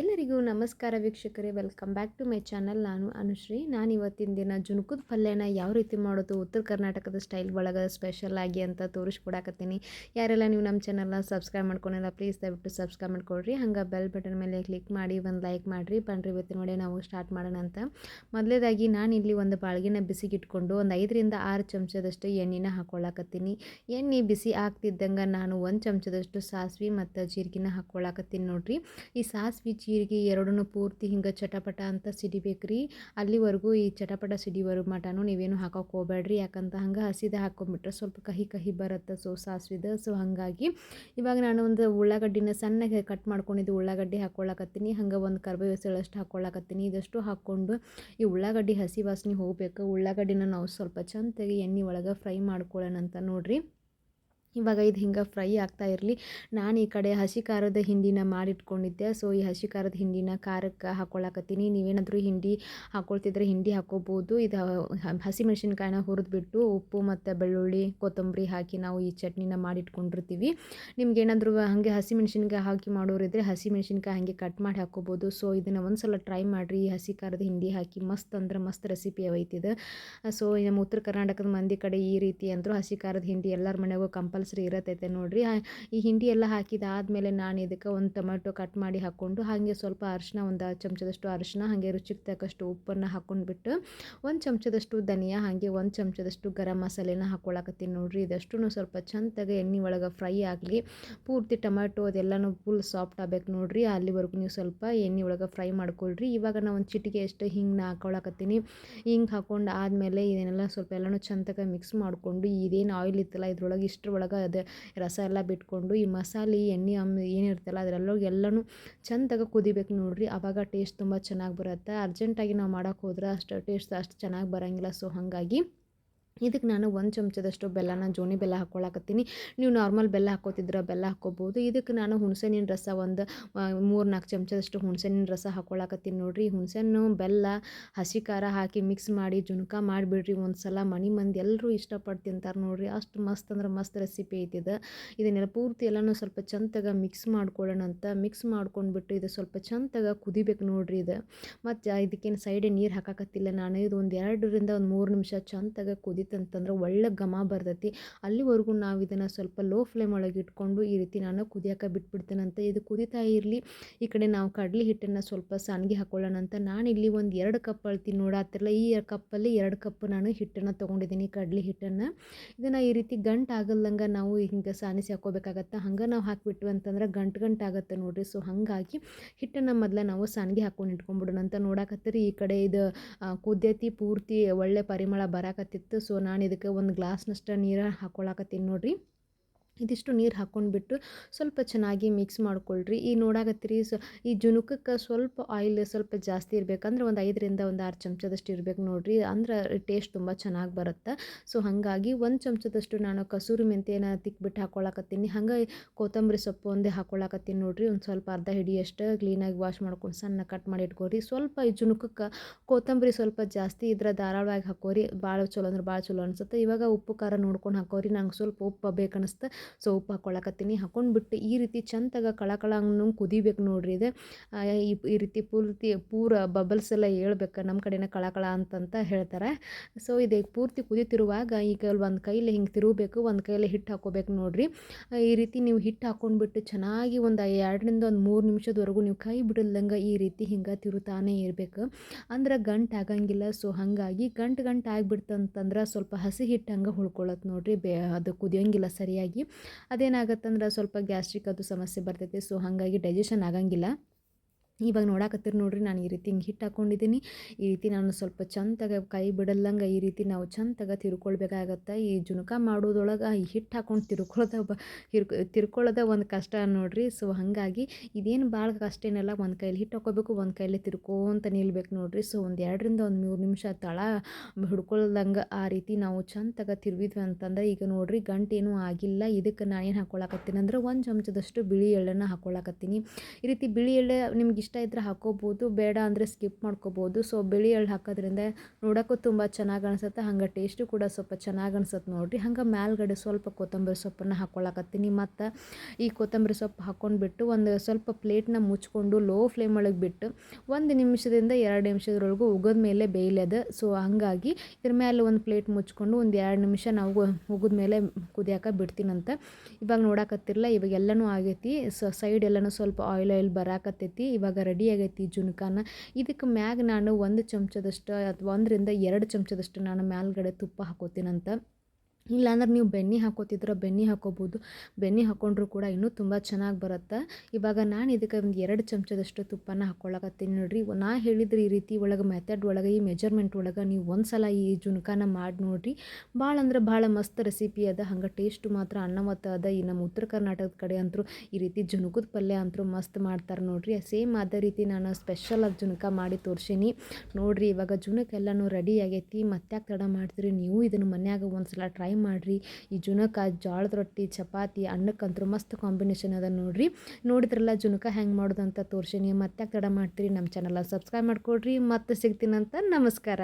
ಎಲ್ಲರಿಗೂ ನಮಸ್ಕಾರ ವೀಕ್ಷಕರೇ, welcome back to my channel. ನಾನು ಅನುಶ್ರೀ. ನಾನು ಇವತ್ತಿನ ದಿನ ಜುನುಕುದ ಪಲ್ಯನ ಯಾವ ರೀತಿ ಮಾಡೋದು, ಉತ್ತರ ಕರ್ನಾಟಕದ ಸ್ಟೈಲ್ ಒಳಗೆ ಸ್ಪೆಷಲ್ ಆಗಿ ಅಂತ ತೋರಿಸ್ಕೊಡಕತ್ತೀನಿ. ಯಾರೆಲ್ಲ ನೀವು ನಮ್ಮ ಚಾನಲ್ನ ಸಬ್ಸ್ಕ್ರೈಬ್ ಮಾಡ್ಕೊಂಡಿಲ್ಲ ಪ್ಲೀಸ್ ದಯವಿಟ್ಟು ಸಬ್ಸ್ಕ್ರೈಬ್ ಮಾಡ್ಕೊಳ್ರಿ ಹಂಗೆ ಬೆಲ್ ಬಟನ್ ಮೇಲೆ ಕ್ಲಿಕ್ ಮಾಡಿ, ಒಂದು ಲೈಕ್ ಮಾಡಿರಿ. ಬನ್ರಿ, ಇವತ್ತಿನ ನೋಡಿ ನಾವು ಸ್ಟಾರ್ಟ್ ಮಾಡೋಣ ಅಂತ. ಮೊದಲೇದಾಗಿ ನಾನು ಇಲ್ಲಿ ಒಂದು ಬಾಳ್ಗಿನ ಬಿಸಿಗಿಟ್ಕೊಂಡು, ಒಂದು ಐದರಿಂದ ಆರು ಚಮಚದಷ್ಟು ಎಣ್ಣೆನ ಹಾಕ್ಕೊಳ್ಳಾಕತ್ತೀನಿ ಎಣ್ಣೆ ಬಿಸಿ ಆಗ್ತಿದ್ದಂಗೆ ನಾನು ಒಂದು ಚಮಚದಷ್ಟು ಸಾಸಿವೆ ಮತ್ತು ಜೀರಿಗೆನ ಹಾಕ್ಕೊಳ್ಳಾಕತ್ತೀನಿ ನೋಡಿರಿ. ಈ ಸಾಸಿವೆ ಜೀರಿಗೆ ಎರಡನ್ನು ಪೂರ್ತಿ ಹಿಂಗೆ ಚಟಪಟ ಅಂತ ಸಿಡಿಬೇಕು ರೀ ಅಲ್ಲಿವರೆಗೂ ಈ ಚಟಪಟ ಸಿಡಿವರೆಗೂ ಮಟನೂ ನೀವೇನು ಹಾಕೋಕೆ ಹೋಗ್ಬೇಡ್ರಿ. ಯಾಕಂತ ಹಂಗೆ ಹಸಿದ ಹಾಕೊಂಡ್ಬಿಟ್ರೆ ಸ್ವಲ್ಪ ಕಹಿ ಕಹಿ ಬರುತ್ತೆ. ಸೊ ಸಾಸಿವೆದ. ಸೊ ಹಾಗಾಗಿ ಇವಾಗ ನಾನು ಒಂದು ಉಳ್ಳಾಗಡ್ಡಿನ ಸಣ್ಣಗೆ ಕಟ್ ಮಾಡ್ಕೊಂಡಿದ್ದು ಉಳ್ಳಾಗಡ್ಡಿ ಹಾಕ್ಕೊಳ್ಳಕತ್ತೀನಿ ಹಂಗೆ ಒಂದು ಕರ್ಬೇವು ಸೆಳಷ್ಟು ಹಾಕ್ಕೊಳ್ಳಕತ್ತೀನಿ ಇದಷ್ಟು ಹಾಕ್ಕೊಂಡು ಈ ಉಳ್ಳಾಗಡ್ಡಿ ಹಸಿ ವಾಸನೆ ಹೋಗ್ಬೇಕು. ಉಳ್ಳಾಗಡ್ಡಿನ ನಾವು ಸ್ವಲ್ಪ ಚಂದಾಗಿ ಎಣ್ಣೆ ಒಳಗೆ ಫ್ರೈ ಮಾಡ್ಕೊಳ್ಳೋಣ ಅಂತ ನೋಡಿರಿ. ಇವಾಗ ಇದು ಹಿಂಗೆ ಫ್ರೈ ಆಗ್ತಾ ಇರಲಿ. ನಾನು ಈ ಕಡೆ ಹಸಿ ಖಾರದ ಹಿಂಡಿನ ಮಾಡಿಟ್ಕೊಂಡಿದ್ದೆ. ಸೊ ಈ ಹಸಿ ಖಾರದ ಹಿಂಡಿನ ಖಾರಕ್ಕೆ ಹಾಕ್ಕೊಳಕತ್ತೀನಿ ನೀವೇನಾದರೂ ಹಿಂಡಿ ಹಾಕ್ಕೊಳ್ತಿದ್ರೆ ಹಿಂಡಿ ಹಾಕ್ಕೋಬೋದು ಇದು ಹಸಿ ಮೆಣಸಿನ್ಕಾಯಿನ ಹುರಿದ್ಬಿಟ್ಟು ಉಪ್ಪು ಮತ್ತು ಬೆಳ್ಳುಳ್ಳಿ, ಕೊತ್ತಂಬರಿ ಹಾಕಿ ನಾವು ಈ ಚಟ್ನಿನ ಮಾಡಿಟ್ಕೊಂಡಿರ್ತೀವಿ. ನಿಮ್ಗೇನಾದರೂ ಹಾಗೆ ಹಸಿ ಮೆಣಸಿನ್ಕಾಯಿ ಹಾಕಿ ಮಾಡೋರಿದ್ರೆ ಹಸಿ ಮೆಣಸಿನ್ಕಾಯಿ ಹಾಗೆ ಕಟ್ ಮಾಡಿ ಹಾಕ್ಕೋಬೋದು ಸೊ ಇದನ್ನು ಒಂದು ಸಲ ಟ್ರೈ ಮಾಡಿರಿ. ಈ ಹಸಿ ಖಾರದ ಹಿಂಡಿ ಹಾಕಿ ಮಸ್ತ್ ಅಂದ್ರೆ ಮಸ್ತ್ ರೆಸಿಪಿ ಅವೈತಿದೆ ಸೊ ನಮ್ಮ ಉತ್ತರ ಕರ್ನಾಟಕದ ಮಂದಿ ಕಡೆ ಈ ರೀತಿ ಅಂದರೂ ಹಸಿ ಖಾರದ ಹಿಂಡಿ ಎಲ್ಲರ ಮನೆಗೂ ಕಂಪಲ್ ಕಂಪಲ್ಸರಿ ಇರತೈತೆ ನೋಡಿರಿ. ಈ ಹಿಂಡಿ ಎಲ್ಲ ಹಾಕಿದಾದಮೇಲೆ ನಾನು ಇದಕ್ಕೆ ಒಂದು ಟೊಮೆಟೊ ಕಟ್ ಮಾಡಿ ಹಾಕ್ಕೊಂಡು ಹಾಗೆ ಸ್ವಲ್ಪ ಅರಿಶಿನ ಒಂದು ಚಮಚದಷ್ಟು ಅರಿಶಿನ, ಹಾಗೆ ರುಚಿಗೆ ತಕ್ಕಷ್ಟು ಉಪ್ಪನ್ನು ಹಾಕ್ಕೊಂಡ್ಬಿಟ್ಟು ಒಂದು ಚಮಚದಷ್ಟು ಧನಿಯಾ, ಹಾಗೆ ಒಂದು ಚಮಚದಷ್ಟು ಗರಂ ಮಸಾಲೆನ ಹಾಕ್ಕೊಳಕತ್ತೀನಿ ನೋಡಿರಿ. ಇದಷ್ಟು ಸ್ವಲ್ಪ ಚಂದಾಗಿ ಎಣ್ಣೆ ಒಳಗೆ ಫ್ರೈ ಆಗಲಿ ಪೂರ್ತಿ ಟೊಮೆಟೊ ಅದೆಲ್ಲನೂ ಫುಲ್ ಸಾಫ್ಟ್ ಆಗಬೇಕು ನೋಡಿರಿ. ಅಲ್ಲಿವರೆಗೂ ನೀವು ಸ್ವಲ್ಪ ಎಣ್ಣೆ ಒಳಗೆ ಫ್ರೈ ಮಾಡ್ಕೊಳ್ರಿ. ಇವಾಗ ನಾನು ಒಂದು ಚಿಟಿಗೆ ಎಷ್ಟು ಹಿಂಗೆ ಹಾಕ್ಕೊಳಕತ್ತೀನಿ ಹಿಂಗೆ ಹಾಕ್ಕೊಂಡು ಆದಮೇಲೆ ಇದನ್ನೆಲ್ಲ ಸ್ವಲ್ಪ ಎಲ್ಲನೂ ಚಂದಾಗಿ ಮಿಕ್ಸ್ ಮಾಡಿಕೊಂಡು ಇದೇನು ಆಯಿಲ್ ಇತ್ತಲ್ಲ ಇದ್ರೊಳಗೆ ಇಷ್ಟರೊಳಗೆ ಅದು ರಸ ಎಲ್ಲ ಬಿಟ್ಕೊಂಡು ಈ ಮಸಾಲೆ, ಎಣ್ಣೆ, ಅಮ್ ಏನಿರ್ತಲ್ಲ ಅದರಲ್ಲೋಗಿ ಎಲ್ಲನೂ ಚಂದಾಗ ಕುದಿಬೇಕು ನೋಡಿರಿ. ಆವಾಗ ಟೇಸ್ಟ್ ತುಂಬ ಚೆನ್ನಾಗಿ ಬರುತ್ತೆ. ಅರ್ಜೆಂಟಾಗಿ ನಾವು ಮಾಡೋಕ್ಕೆ ಹೋದ್ರೆ ಅಷ್ಟು ಟೇಸ್ಟ್ ಅಷ್ಟು ಚೆನ್ನಾಗಿ ಬರೋಂಗಿಲ್ಲ. ಸೊ ಹಾಗಾಗಿ ಇದಕ್ಕೆ ನಾನು ಒಂದು ಚಮಚದಷ್ಟು ಬೆಲ್ಲನ, ಜೋನಿ ಬೆಲ್ಲ ಹಾಕ್ಕೊಳಕತ್ತೀನಿ. ನೀವು ನಾರ್ಮಲ್ ಬೆಲ್ಲ ಹಾಕೋತಿದ್ರೆ ಬೆಲ್ಲ ಹಾಕ್ಕೋಬೋದು. ಇದಕ್ಕೆ ನಾನು ಹುಣಸೆಹಣ್ಣಿನ ರಸ ಒಂದು ಮೂರು ನಾಲ್ಕು ಚಮಚದಷ್ಟು ಹುಣಸೆಹಣ್ಣಿನ ರಸ ಹಾಕ್ಕೊಳಕತ್ತೀನಿ ನೋಡಿರಿ. ಹುಣಸೆಹಣ್ಣು ಬೆಲ್ಲ, ಹಸಿ ಖಾರ ಹಾಕಿ ಮಿಕ್ಸ್ ಮಾಡಿ ಜುನ್ಕ ಮಾಡಿಬಿಡ್ರಿ ಒಂದು ಸಲ ಮನೆ ಮಂದಿ ಎಲ್ಲರೂ ಇಷ್ಟಪಟ್ಟು ತಿಂತಾರೆ ನೋಡಿರಿ. ಅಷ್ಟು ಮಸ್ತ್ ಅಂದ್ರೆ ಮಸ್ತ್ ರೆಸಿಪಿ ಐತಿದೆ ಇದನ್ನೆಲ್ಲ ಪೂರ್ತಿ ಎಲ್ಲನೂ ಸ್ವಲ್ಪ ಚಂದಾಗ ಮಿಕ್ಸ್ ಮಾಡ್ಕೊಳ್ಳೋಣ ಅಂತ. ಮಿಕ್ಸ್ ಮಾಡ್ಕೊಂಡ್ಬಿಟ್ಟು ಇದು ಸ್ವಲ್ಪ ಚಂದಾಗ ಕುದಿಬೇಕು ನೋಡ್ರಿ ಇದು. ಮತ್ತು ಇದಕ್ಕೇನು ಸೈಡ್ ನೀರು ಹಾಕಕತ್ತಿಲ್ಲ ನಾನು. ಇದು ಒಂದು ಎರಡರಿಂದ ಒಂದು ಮೂರು ನಿಮಿಷ ಚಂದಾಗ ಕುದಿ ಅಂತಂದ್ರೆ ಒಳ್ಳೆ ಘಮ ಬರ್ತೈತಿ. ಅಲ್ಲಿವರೆಗೂ ನಾವು ಇದನ್ನು ಸ್ವಲ್ಪ ಲೋ ಫ್ಲೇಮ್ ಒಳಗೆ ಇಟ್ಕೊಂಡು ಈ ರೀತಿ ನಾನು ಕುದಿಯೋಕೆ ಬಿಟ್ಬಿಡ್ತೇನಂತ ಇದು ಕುದಿತಾ ಇರಲಿ. ಈ ಕಡೆ ನಾವು ಕಡಲೆ ಹಿಟ್ಟನ್ನು ಸ್ವಲ್ಪ ಸಣ್ಣಗೆ ಹಾಕೊಳ್ಳೋಣ ಅಂತ. ನಾನು ಇಲ್ಲಿ ಒಂದು ಎರಡು ಕಪ್ ಅಳ್ತೀನಿ ನೋಡಾತಿರಲ್ಲ ಈ ಕಪ್ಪಲ್ಲಿ ಎರಡು ಕಪ್ ನಾನು ಹಿಟ್ಟನ್ನು ತೊಗೊಂಡಿದ್ದೀನಿ ಕಡಲೆ ಹಿಟ್ಟನ್ನು. ಇದನ್ನು ಈ ರೀತಿ ಗಂಟು ಆಗಲ್ದಂಗೆ ನಾವು ಹಿಂಗೆ ಸಾನಿಸಿ ಹಾಕ್ಕೋಬೇಕಾಗತ್ತೆ ಹಂಗೆ ನಾವು ಹಾಕಿಬಿಟ್ವಿ ಅಂತಂದ್ರೆ ಗಂಟು ಗಂಟು ಆಗುತ್ತೆ ನೋಡಿರಿ. ಸೊ ಹಾಗಾಗಿ ಹಿಟ್ಟನ್ನು ಮೊದಲು ನಾವು ಸಣ್ಣಗೆ ಹಾಕ್ಕೊಂಡು ಇಟ್ಕೊಂಡ್ಬಿಡೋಣ ಅಂತ ನೋಡಾಕತ್ತೀರಿ. ಈ ಕಡೆ ಇದು ಕುದ್ಯತಿ ಪೂರ್ತಿ ಒಳ್ಳೆ ಪರಿಮಳ ಬರಾಕತ್ತಿತ್ತು. ಸೊ ನಾನು ಇದಕ್ಕೆ ಒಂದು ಗ್ಲಾಸ್ನಷ್ಟು ನೀರು ಹಾಕ್ಕೊಳಕತ್ತೀನಿ ನೋಡಿರಿ. ಇದಿಷ್ಟು ನೀರು ಹಾಕ್ಕೊಂಡ್ಬಿಟ್ಟು ಸ್ವಲ್ಪ ಚೆನ್ನಾಗಿ ಮಿಕ್ಸ್ ಮಾಡ್ಕೊಳ್ರಿ. ಈ ನೋಡಾಕತ್ತೀರಿ ಸೊ, ಈ ಜುನುಕಕ್ಕೆ ಸ್ವಲ್ಪ ಆಯಿಲ್ ಸ್ವಲ್ಪ ಜಾಸ್ತಿ ಇರಬೇಕಂದ್ರೆ ಒಂದು ಐದರಿಂದ ಒಂದು ಆರು ಚಮಚದಷ್ಟು ಇರಬೇಕು ನೋಡಿರಿ. ಅಂದ್ರೆ ಟೇಸ್ಟ್ ತುಂಬ ಚೆನ್ನಾಗಿ ಬರುತ್ತೆ. ಸೊ ಹಾಗಾಗಿ ಒಂದು ಚಮಚದಷ್ಟು ನಾನು ಕಸೂರಿ ಮೆಂತ್ಯನ ತಿಕ್ಬಿಟ್ಟು ಹಾಕ್ಕೊಳಕತ್ತೀನಿ ಹಂಗೆ ಕೊತ್ತಂಬರಿ ಸೊಪ್ಪು ಒಂದೇ ಹಾಕ್ಕೊಳಕತ್ತೀನಿ ನೋಡಿರಿ. ಒಂದು ಸ್ವಲ್ಪ ಅರ್ಧ ಹಿಡಿಯಷ್ಟು ಕ್ಲೀನಾಗಿ ವಾಶ್ ಮಾಡ್ಕೊಂಡು ಸಣ್ಣ ಕಟ್ ಮಾಡಿ ಇಟ್ಕೊರಿ. ಸ್ವಲ್ಪ ಈ ಜುನುಕಕ್ಕೆ ಕೊತ್ತಂಬರಿ ಸ್ವಲ್ಪ ಜಾಸ್ತಿ ಇದ್ರೆ ಧಾರಾಳವಾಗಿ ಹಾಕೋರಿ. ಭಾಳ ಚಲೋ ಅಂದ್ರೆ ಭಾಳ ಚಲೋ ಅನಿಸುತ್ತೆ. ಇವಾಗ ಉಪ್ಪು ಖಾರ ನೋಡ್ಕೊಂಡು ಹಾಕೋರಿ. ನಂಗೆ ಸ್ವಲ್ಪ ಉಪ್ಪು ಬೇಕನ್ನಿಸ್ತು ಸೊ ಉಪ್ಪು ಹಾಕ್ಕೊಳಕತ್ತೀನಿ ಹಾಕ್ಕೊಂಡ್ಬಿಟ್ಟು ಈ ರೀತಿ ಚಂದಾಗ ಕಳ ಹಂಗೆ ಕುದಿಬೇಕು ನೋಡ್ರಿ ಇದು. ಈ ರೀತಿ ಪೂರ್ತಿ, ಪೂರ ಬಬಲ್ಸ್ ಎಲ್ಲ ಹೇಳ್ಬೇಕು ನಮ್ಮ ಕಡೆನ ಕಳಕಳ ಅಂತಂತ ಹೇಳ್ತಾರೆ. ಸೊ ಇದು ಪೂರ್ತಿ ಕುದಿತಿರುವಾಗ ಈಗ ಒಂದು ಕೈಲಿ ಹಿಂಗೆ ತಿರುಗಬೇಕು, ಒಂದು ಕೈಲಿ ಹಿಟ್ಟು ಹಾಕೋಬೇಕು ನೋಡಿರಿ. ಈ ರೀತಿ ನೀವು ಹಿಟ್ಟು ಹಾಕ್ಕೊಂಡ್ಬಿಟ್ಟು ಚೆನ್ನಾಗಿ ಒಂದು ಎರಡರಿಂದ ಒಂದು ಮೂರು ನಿಮಿಷದವರೆಗೂ ನೀವು ಕೈ ಬಿಡಲ್ದಂಗೆ ಈ ರೀತಿ ಹಿಂಗೆ ತಿರುತಾನೇ ಇರಬೇಕು. ಅಂದ್ರೆ ಗಂಟು ಆಗಂಗಿಲ್ಲ. ಸೊ ಹಾಗಾಗಿ ಗಂಟು ಗಂಟು ಆಗಿಬಿಡ್ತಂತಂದ್ರೆ ಸ್ವಲ್ಪ ಹಸಿ ಹಿಟ್ಟು ಹಂಗೆ ಉಳ್ಕೊಳ್ಳೋದು ನೋಡಿರಿ. ಬೇ, ಅದು ಕುದಿಯೋಂಗಿಲ್ಲ ಸರಿಯಾಗಿ. ಅದೇನಾಗತ್ತಂದ್ರೆ ಸ್ವಲ್ಪ ಗ್ಯಾಸ್ಟ್ರಿಕ್ ಅದು ಸಮಸ್ಯೆ ಬರ್ತೈತಿ. ಸೊ ಹಾಗಾಗಿ ಡೈಜೆಷನ್ ಆಗಂಗಿಲ್ಲ. ಇವಾಗ ನೋಡಾಕತ್ತೀರಿ ನೋಡ್ರಿ ನಾನು ಈ ರೀತಿ ಹಿಂಗೆ ಹಿಟ್ಟು ಹಾಕ್ಕೊಂಡಿದ್ದೀನಿ ಈ ರೀತಿ ನಾನು ಸ್ವಲ್ಪ ಚಂದಾಗ ಕೈ ಬಿಡಲ್ಲಂಗೆ ಈ ರೀತಿ ನಾವು ಚಂದಾಗ ತಿರ್ಕೊಳ್ಬೇಕಾಗತ್ತೆ. ಈ ಜುನಕ ಮಾಡೋದೊಳಗೆ ಈ ಹಿಟ್ಟು ಹಾಕ್ಕೊಂಡು ತಿರ್ಕೊಳ್ಳೋದ ಬ ಹಿರ್ಕೊ ತಿರ್ಕೊಳ್ಳೋದ ಒಂದು ಕಷ್ಟ ನೋಡ್ರಿ. ಸೊ ಹಾಗಾಗಿ ಇದೇನು ಭಾಳ ಕಷ್ಟ ಏನಲ್ಲ ಒಂದು ಕೈಲಿ ಹಿಟ್ಟು ಹಾಕೋಬೇಕು, ಒಂದು ಕೈಲಿ ತಿರ್ಕೋಂತ ನಿಲ್ಬೇಕು ನೋಡಿರಿ. ಸೊ ಒಂದು ಎರಡರಿಂದ ಒಂದು ಮೂರು ನಿಮಿಷ ತಳ ಹಿಡ್ಕೊಳ್ದಂಗೆ ಆ ರೀತಿ ನಾವು ಚಂದಾಗ ತಿರುಗಿದ್ವಿ ಅಂತಂದ್ರೆ ಈಗ ನೋಡಿರಿ ಗಂಟೇನೂ ಆಗಿಲ್ಲ. ಇದಕ್ಕೆ ನಾನು ಏನು ಹಾಕ್ಕೊಳಕತ್ತೀನಿ ಅಂದ್ರೆ ಒಂದು ಚಮಚದಷ್ಟು ಬಿಳಿ ಎಳ್ಳನ್ನು ಹಾಕ್ಕೊಳಕತ್ತೀನಿ ಈ ರೀತಿ ಬಿಳಿ ಎಳ್ಳೆ ನಿಮ್ಗೆ ಇಷ್ಟ ಇಷ್ಟ ಇದ್ದರೆ ಹಾಕೋಬೋದು, ಬೇಡ ಅಂದರೆ ಸ್ಕಿಪ್ ಮಾಡ್ಕೋಬೋದು. ಸೊ ಬಿಳಿ ಎಳ್ಳು ಹಾಕೋದ್ರಿಂದ ನೋಡೋಕ್ಕೂ ತುಂಬ ಚೆನ್ನಾಗಿ ಅನಿಸುತ್ತೆ. ಹಂಗೆ ಟೇಸ್ಟು ಕೂಡ ಸ್ವಲ್ಪ ಚೆನ್ನಾಗಿ ಅನ್ಸುತ್ತೆ ನೋಡಿರಿ. ಹಂಗೆ ಮ್ಯಾಲ್ಗಡೆ ಸ್ವಲ್ಪ ಕೊತ್ತಂಬರಿ ಸೊಪ್ಪನ್ನು ಹಾಕ್ಕೊಳಕತ್ತೀನಿ ಮತ್ತು ಈ ಕೊತ್ತಂಬರಿ ಸೊಪ್ಪು ಹಾಕ್ಕೊಂಡ್ಬಿಟ್ಟು ಒಂದು ಸ್ವಲ್ಪ ಪ್ಲೇಟ್ನ ಮುಚ್ಕೊಂಡು ಲೋ ಫ್ಲೇಮ್ ಒಳಗೆ ಬಿಟ್ಟು ಒಂದು ನಿಮಿಷದಿಂದ ಎರಡು ನಿಮಿಷದವರೆಗೂ ಉಗಿದ ಮೇಲೆ ಬೇಯಲೇದು. ಸೊ ಹಂಗಾಗಿ ಇದ್ರ ಮೇಲೆ ಒಂದು ಪ್ಲೇಟ್ ಮುಚ್ಕೊಂಡು ಒಂದು ಎರಡು ನಿಮಿಷ ನಾವು ಉಗಿದ ಮೇಲೆ ಕುದಿಯಾಕ ಬಿಡ್ತೀನಂತ. ಇವಾಗ ನೋಡಕತ್ತಿರಲ್ಲ ಇವಾಗ ಎಲ್ಲನೂ ಆಗೈತಿ. ಸೊ ಸೈಡ್ ಎಲ್ಲನೂ ಸ್ವಲ್ಪ ಆಯಿಲ್ ಆಯಿಲ್ ಬರಾಕತ್ತೈತಿ. ಇವಾಗ ರೆಡಿ ಆಗೈತಿ ಜುನ್ಕಾನ. ಇದಕ್ಕೆ ಮ್ಯಾಗ ನಾನು ಒಂದು ಚಮಚದಷ್ಟು ಅಥವಾ ಒಂದರಿಂದ ಎರಡು ಚಮಚದಷ್ಟು ನಾನು ಮ್ಯಾಲ್ಗಡೆ ತುಪ್ಪ ಹಾಕೋತೀನಂತ. ಇಲ್ಲಾಂದ್ರೆ ನೀವು ಬೆಣ್ಣೆ ಹಾಕೋತಿದ್ರೆ ಬೆಣ್ಣೆ ಹಾಕೋಬೋದು. ಬೆಣ್ಣೆ ಹಾಕ್ಕೊಂಡ್ರೂ ಕೂಡ ಇನ್ನೂ ತುಂಬ ಚೆನ್ನಾಗಿ ಬರುತ್ತೆ. ಇವಾಗ ನಾನು ಇದಕ್ಕೆ ಒಂದು ಎರಡು ಚಮಚದಷ್ಟು ತುಪ್ಪನ ಹಾಕ್ಕೊಳ್ಳಕತ್ತೀನಿ ನೋಡಿರಿ. ನಾ ಹೇಳಿದ್ರೆ ಈ ರೀತಿ ಒಳಗೆ ಮೆಥಡ್ ಒಳಗೆ, ಈ ಮೆಜರ್ಮೆಂಟ್ ಒಳಗೆ ನೀವು ಒಂದು ಸಲ ಈ ಜುನ್ಕಾನ ಮಾಡಿ ನೋಡಿರಿ. ಭಾಳ ಅಂದ್ರೆ ಭಾಳ ಮಸ್ತ್ ರೆಸಿಪಿ ಅದ. ಹಂಗೆ ಟೇಸ್ಟ್ ಮಾತ್ರ ಅನ್ನವತ್ತ ಅದ. ಈ ನಮ್ಮ ಉತ್ತರ ಕರ್ನಾಟಕದ ಕಡೆ ಅಂತೂ ಈ ರೀತಿ ಜುನುಕದ ಪಲ್ಯ ಅಂತೂ ಮಸ್ತ್ ಮಾಡ್ತಾರೆ ನೋಡಿರಿ. ಸೇಮ್ ಅದೇ ರೀತಿ ನಾನು ಸ್ಪೆಷಲ್ ಆಗಿ ಜುನ್ಕ ಮಾಡಿ ತೋರಿಸೀನಿ. ನೋಡಿರಿ ಇವಾಗ ಜುನಕ್ಕೆಲ್ಲನೂ ರೆಡಿ ಆಗೈತಿ. ಮತ್ತೆ ತಡ ಮಾಡ್ತೀರಿ? ನೀವು ಇದನ್ನು ಮನ್ಯಾಗ ಒಂದು ಸಲ ಟ್ರೈ ಮಾಡಿರಿ. ಈ ಜುನಕ ಜೋಳದ ರೊಟ್ಟಿ, ಚಪಾತಿ ಅನ್ನಕ್ಕಂತೂ ಮಸ್ತ್ ಕಾಂಬಿನೇಷನ್ ಅದ ನೋಡಿರಿ. ನೋಡಿದ್ರಲ್ಲ ಜುನಕ ಹೆಂಗೆ ಮಾಡೋದು ಅಂತ ತೋರ್ಸೀನಿ. ಮತ್ತೆ ತಡ ಮಾಡ್ತೀರಿ ನಮ್ಮ ಚಾನಲ್ ಸಬ್ಸ್ಕ್ರೈಬ್ ಮಾಡ್ಕೊಡ್ರಿ. ಮತ್ತೆ ಸಿಗ್ತೀನಂತ ನಮಸ್ಕಾರ.